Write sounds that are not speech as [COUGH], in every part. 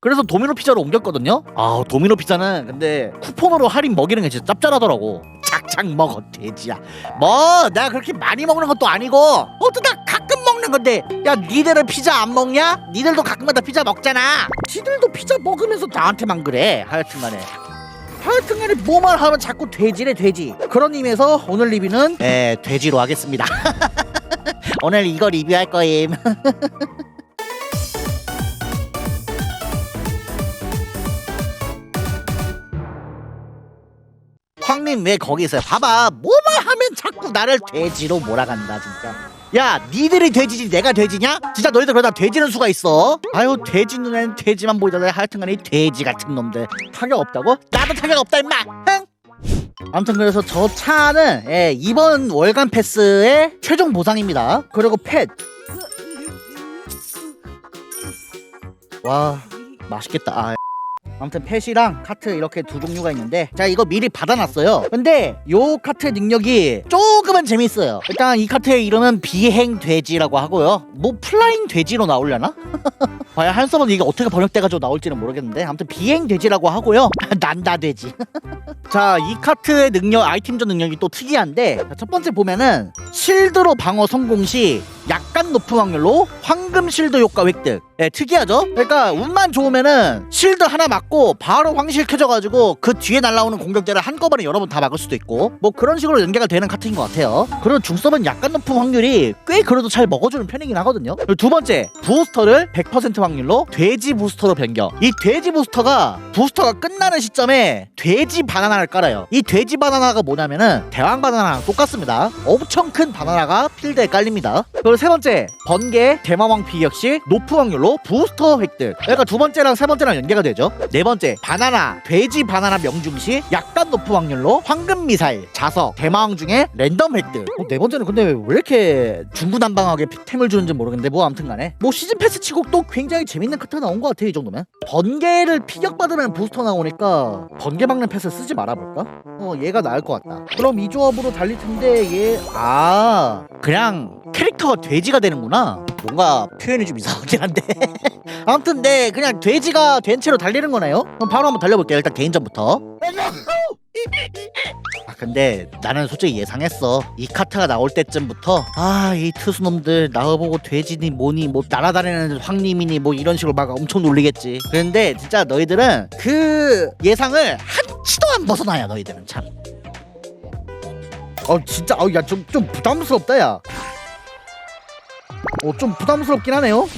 그래서 도미노 피자로 옮겼거든요. 아 도미노 피자는 근데 쿠폰으로 할인 먹이는 게 진짜 짭짤하더라고. 작작 먹어 돼지야. 뭐 내가 그렇게 많이 먹는 것도 아니고 어쩌다 가끔 먹는 건데 야 니들은 피자 안 먹냐? 니들도 가끔마다 피자 먹잖아. 지들도 피자 먹으면서 나한테만 그래. 하여튼간에. 하여튼간에 뭐만 하면 자꾸 돼지래 돼지. 그런 의미에서 오늘 리뷰는 에 돼지로 하겠습니다. [LAUGHS] 오늘 이거 리뷰할 거임. [LAUGHS] 황님 왜 거기 있어요? 봐봐. 뭐만 하면 자꾸 나를 돼지로 몰아간다 진짜. 야 니들이 돼지지 내가 돼지냐? 진짜 너희들 그러다 돼지는 수가 있어. 아유 돼지 눈에는 돼지만 보이잖아 하여튼간에 이 돼지 같은 놈들. 타격 없다고? 나도 타격 없다 임마. 흥! 아무튼 그래서 저 차는 예, 이번 월간 패스의 최종 보상입니다. 그리고 펫. 와 맛있겠다. 아, 아무튼 펫이랑 카트 이렇게 두 종류가 있는데 자 이거 미리 받아놨어요. 근데 요 카트 능력이 조금은 재밌어요. 일단 이 카트의 이름은 비행 돼지라고 하고요. 뭐 플라잉 돼지로 나오려나? [LAUGHS] 과연 한 서버는 이게 어떻게 번역돼가지고 나올지는 모르겠는데 아무튼 비행 돼지라고 하고요. [LAUGHS] 난다 돼지. [LAUGHS] 자 이 카트의 능력 아이템전 능력이 또 특이한데 자, 첫 번째 보면은 실드로 방어 성공 시 약간 높은 확률로 황금 실드 효과 획득 예, 특이하죠? 그러니까 운만 좋으면은 실드 하나 맞고 바로 황실 켜져가지고 그 뒤에 날라오는 공격자를 한꺼번에 여러 번 다 막을 수도 있고 뭐 그런 식으로 연계가 되는 카트인 것 같아요. 그리고 중섭은 약간 높은 확률이 꽤 그래도 잘 먹어주는 편이긴 하거든요. 그리고 두 번째 부스터를 100% 확률로 돼지 부스터로 변경. 이 돼지 부스터가 부스터가 끝나는 시점에 돼지 바나나를 깔아요. 이 돼지 바나나가 뭐냐면은 대왕 바나나랑 똑같습니다. 엄청 큰 바나나가 필드에 깔립니다. 그리고 세 번째 번개 대마왕 피 역시 높은 확률로 부스터 획득. 그러니까 두 번째랑 세 번째랑 연계가 되죠. 네 번째 바나나 돼지 바나나 명중 시 약간 높은 확률로 황금 미사일 자석 대마왕 중에 랜덤 획득. 어, 네 번째는 근데 왜 이렇게 중구난방하게 템을 주는지 모르겠는데 뭐 아무튼 간에. 뭐 시즌 패스 치고 또 굉장히 재밌는 카트가 나온 것 같아 이 정도면. 번개를 피격받으면 부스터 나오니까 번개 막는 패스 쓰지 말아볼까? 어 얘가 나을 것 같다. 그럼 이 조합으로 달릴 텐데 얘 아 그냥 캐릭터가 돼지가 되는구나 뭔가 표현이 좀 이상하긴 한데. [LAUGHS] 아무튼 네 그냥 돼지가 된 채로 달리는 거네요. 그럼 바로 한번 달려볼게요 일단 개인전부터. 아 근데 나는 솔직히 예상했어. 이 카트가 나올 때쯤부터 아 이 투수놈들 나와보고 돼지니 뭐니 뭐 날아다니는 황님이니 뭐 이런 식으로 막 엄청 놀리겠지. 그런데 진짜 너희들은 그 예상을 한치도 안 벗어나야 너희들은 참. 어 진짜 어야좀 좀 부담스럽다 야 어, 좀 부담스럽긴 하네요.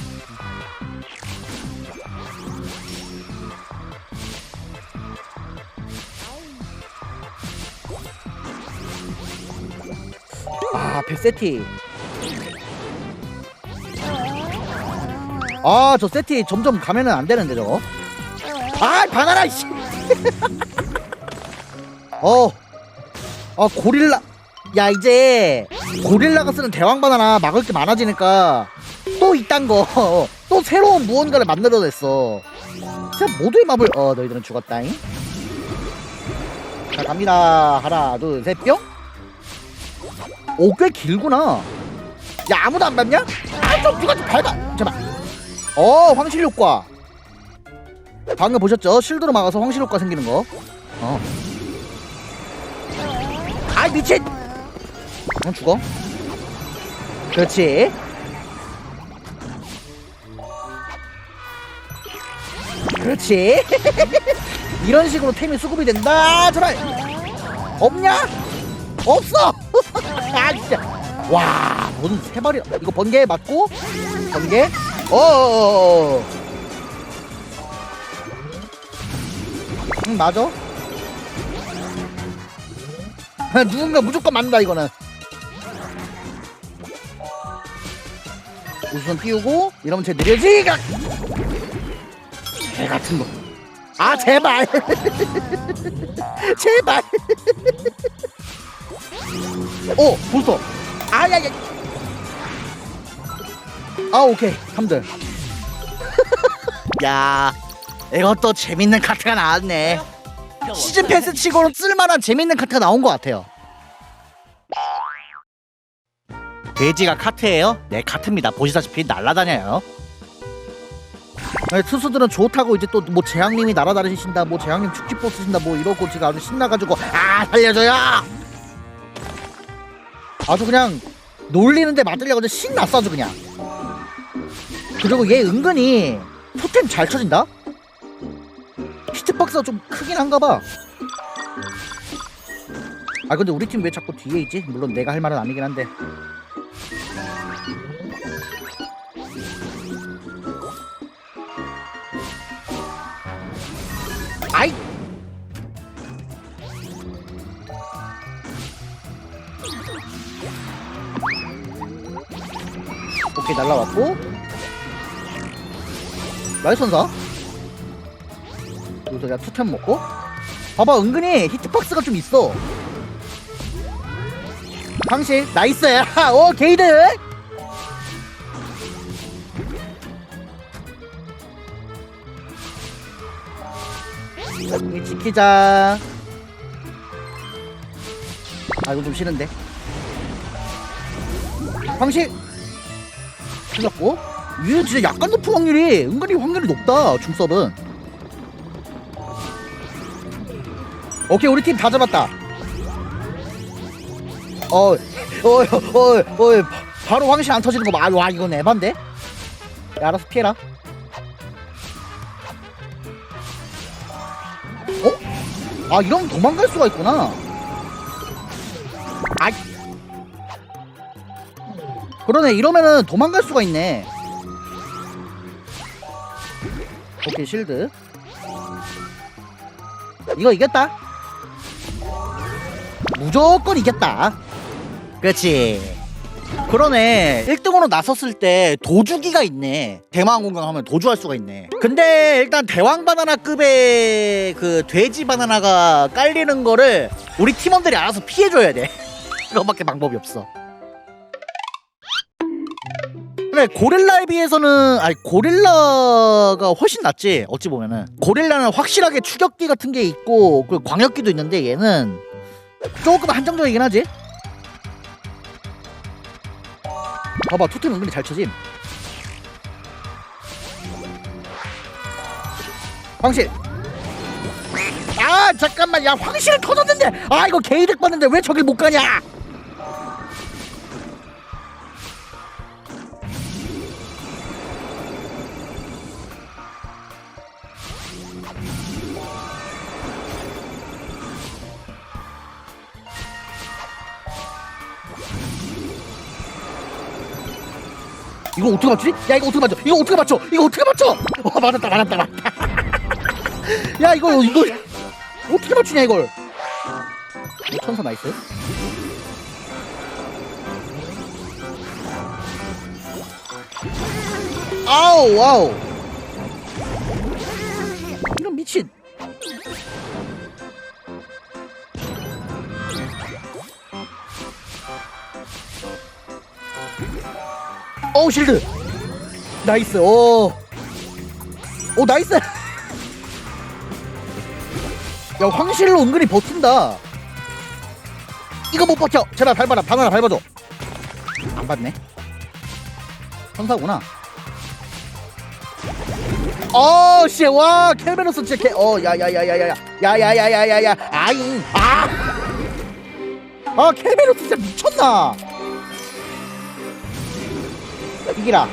아, 백세티. 아, 저 세티 점점 가면은 안 되는데, 저거. 아, 바나나, 씨. [LAUGHS] 어. 아, 고릴라. 야, 이제 고릴라가 쓰는 대왕 바나나 막을 게 많아지니까 또 이딴 거, [LAUGHS] 또 새로운 무언가를 만들어냈어. 진짜 모두의 마블, 어, 너희들은 죽었다잉. 자, 갑니다. 하나, 둘, 셋, 뿅. 오, 꽤 길구나. 야, 아무도 안 밟냐? 아, 좀 누가 좀 밟아. 제발. 어, 황실 효과. 방금 보셨죠? 실드로 막아서 황실 효과 생기는 거. 어. 아이, 미친! 그냥 죽어. 그렇지. 그렇지. [LAUGHS] 이런 식으로 템이 수급이 된다. 제발. 없냐? 없어. [LAUGHS] 아 진짜. 와, 뭔세 마리. 이거 번개 맞고 번개. 어. 응 맞아. [LAUGHS] 누군가 무조건 맞는다 이거는. 우선 띄우고 이러면 쟤 느려지 가. 개 같은 거. 아 제발. [LAUGHS] 제발. 오 보소. 아야야. 아 오케이 3등. [LAUGHS] 야 이것도 재밌는 카트가 나왔네. 시즌 패스 치고는 쓸만한 재밌는 카트가 나온 것 같아요. 돼지가 카트예요? 네 카트입니다. 보시다시피 날라다녀요. 네, 투수들은 좋다고 이제 또 뭐 재앙님이 날아다니신다 뭐 재앙님 축지법 쓰신다 뭐 이러고 지금 아주 신나가지고 아 살려줘요 아주 그냥 놀리는데 맞으려고 아주 신났어 아주 그냥 그리고 얘 은근히 토템 잘 쳐진다 히트박스가 좀 크긴 한가 봐아 근데 우리 팀 왜 자꾸 뒤에 있지? 물론 내가 할 말은 아니긴 한데 오케이 날라왔고. 나이스 선사. 여기서 내가 투템 먹고. 봐봐 은근히 히트박스가 좀 있어. 방실 나이스. 오 게이드. 지키자 아 이거 좀 싫은데 방실 틀렸고 얘 진짜 약간 높은 확률이 은근히 확률이 높다 중섭은 오케이 우리 팀 다 잡았다 어, 어, 어, 어, 바로 황실 안 터지는 거 봐. 아, 와, 이건 에반데? 야, 알아서 피해라. 어? 아, 이러면 도망갈 수가 있구나. 그러네. 이러면은 도망갈 수가 있네. 오케이, 실드. 이거 이겼다. 무조건 이겼다. 그렇지. 그러네. 1등으로 나섰을 때 도주기가 있네. 대망 공격하면 도주할 수가 있네. 근데 일단 대왕 바나나급의 그 돼지 바나나가 깔리는 거를 우리 팀원들이 알아서 피해줘야 돼. [LAUGHS] 그거밖에 방법이 없어. 그래 고릴라에 비해서는 아니 고릴라가 훨씬 낫지 어찌 보면은. 고릴라는 확실하게 추격기 같은 게 있고 그 광역기도 있는데 얘는 조금 한정적이긴 하지. 봐봐 토템 은근히 잘 쳐짐. 황실. 아 잠깐만. 야 황실 터졌는데. 아 이거 게이득 봤는데 왜 저길 못 가냐 이거 어떻게 맞추지? 야 이거 어떻게 맞춰? 이거 어떻게 맞춰? 이거 어떻게 맞춰? 와 [LAUGHS] 맞았다 맞았다 맞았다 [LAUGHS] 야 이거 이거 어떻게 맞추냐 이걸 오, 천사 나이스 아우 와우 이런 미친 어우 실드 나이스 오오 나이스 야 황실로 은근히 버틴다 이거 못 버텨 제발 밟아라 바나나 밟아줘 안 받네 천사구나 어씨 와 켈베로스 진짜 개어 야야야야야야 야야야야야야 아잉 아아 켈베로스 진짜 미쳤나 이기라.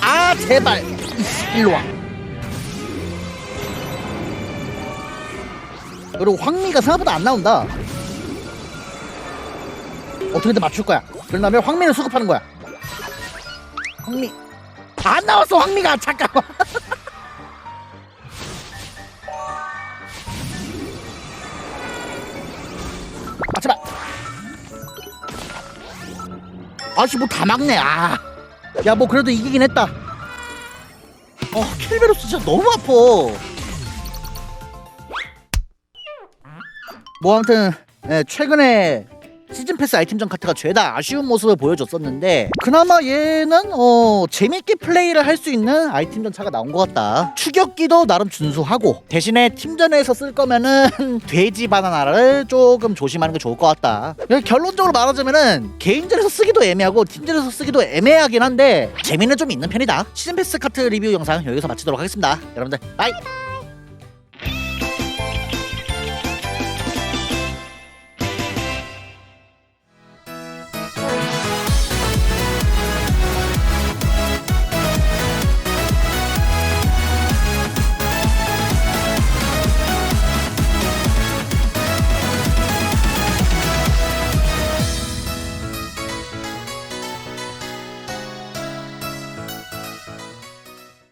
아 제발 이씨, 일로 와. 그리고 황미가 생각보다 안 나온다. 어떻게든 맞출 거야. 그런 다음에 황미를 수급하는 거야. 황미 안 나왔어 황미가 잠깐만. [LAUGHS] 아씨 뭐 다 막네 아. 야 뭐 그래도 이기긴 했다. 어 킬베로스 진짜 너무 아파. 뭐 아무튼 예, 최근에 시즌 패스 아이템전 카트가 죄다 아쉬운 모습을 보여줬었는데 그나마 얘는 어 재밌게 플레이를 할 수 있는 아이템전 차가 나온 것 같다. 추격기도 나름 준수하고 대신에 팀전에서 쓸 거면은 [LAUGHS] 돼지 바나나를 조금 조심하는 게 좋을 것 같다. 결론적으로 말하자면은 개인전에서 쓰기도 애매하고 팀전에서 쓰기도 애매하긴 한데 재미는 좀 있는 편이다. 시즌 패스 카트 리뷰 영상 여기서 마치도록 하겠습니다. 여러분들 바이.